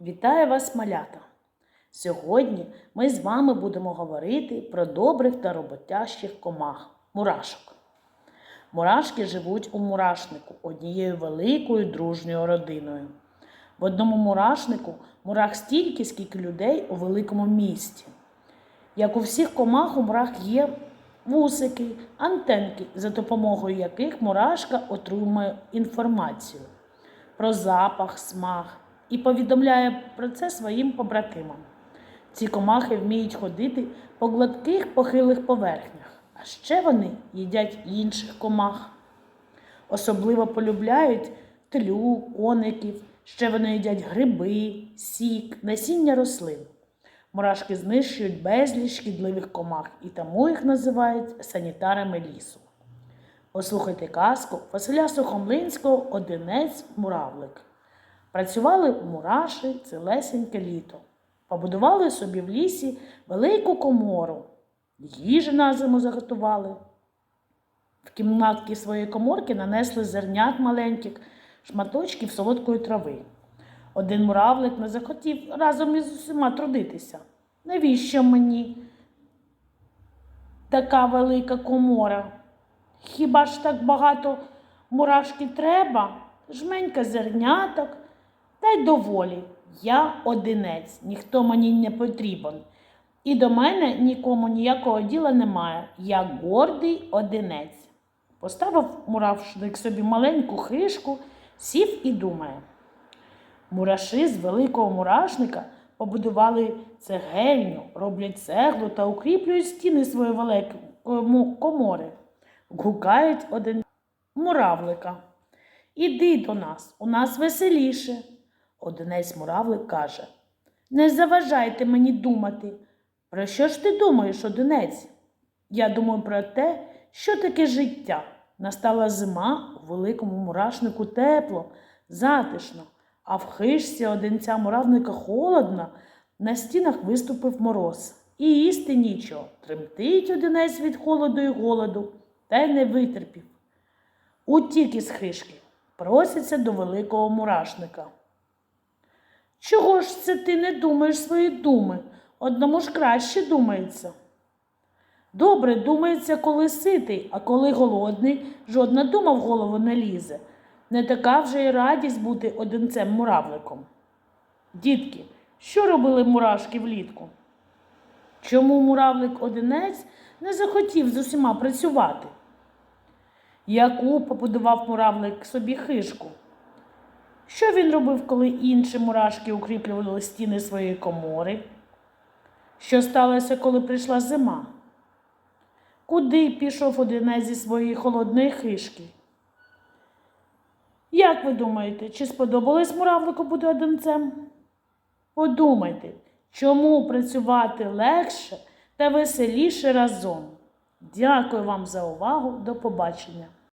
Вітаю вас, малята! Сьогодні ми з вами будемо говорити про добрих та роботящих комах мурашок. Мурашки живуть у мурашнику однією великою дружньою родиною. В одному мурашнику мурах стільки, скільки людей у великому місті. Як у всіх комах у мурах є вусики, антенки, за допомогою яких мурашка отримує інформацію про запах, смак і повідомляє про це своїм побратимам. Ці комахи вміють ходити по гладких похилих поверхнях, а ще вони їдять інших комах. Особливо полюбляють тлю, коників, ще вони їдять гриби, сік, насіння рослин. Мурашки знищують безліч шкідливих комах і тому їх називають санітарами лісу. Послухайте казку Василя Сухомлинського Одинець Муравлик. Працювали мураші цілесеньке літо. Побудували собі в лісі велику комору. Їжі на зиму заготували. В кімнатки своєї коморки нанесли зернят маленьких, шматочків солодкої трави. Один муравлик не захотів разом із усіма трудитися. Навіщо мені така велика комора? Хіба ж так багато мурашки треба? Жменька зерняток, та й доволі. Я одинець, ніхто мені не потрібен. І до мене нікому ніякого діла немає. Я гордий одинець. Поставив муравшник собі маленьку хишку, сів і думає. Мураши з великого мурашника побудували цегельню, роблять цеглу та укріплюють стіни своєї великої комори. Гукають один муравлика. Іди до нас, у нас веселіше. Одинець муравлик каже. Не заважайте мені думати. Про що ж ти думаєш, одинець? Я думаю про те, що таке життя. Настала зима у великому мурашнику тепло, затишно, а в хижці одинця муравника холодно, на стінах виступив мороз. І їсти нічого. Тремтить одинець від холоду і голоду, та й не витерпів. Утік із хижки, проситься до великого мурашника. Чого ж це ти не думаєш свої думи? Одному ж краще думається. Добре думається, коли ситий, а коли голодний, жодна дума в голову не лізе. Не така вже й радість бути одинцем муравликом. Дітки, що робили мурашки влітку? Чому муравлик одинець не захотів з усіма працювати? Яку побудував муравлик собі хишку? Що він робив, коли інші мурашки укріплювали стіни своєї комори? Що сталося, коли прийшла зима? Куди пішов одинець зі своєї холодної хишки? Як ви думаєте, чи сподобалось муравлику бути одинцем? Подумайте, чому працювати легше та веселіше разом? Дякую вам за увагу. До побачення!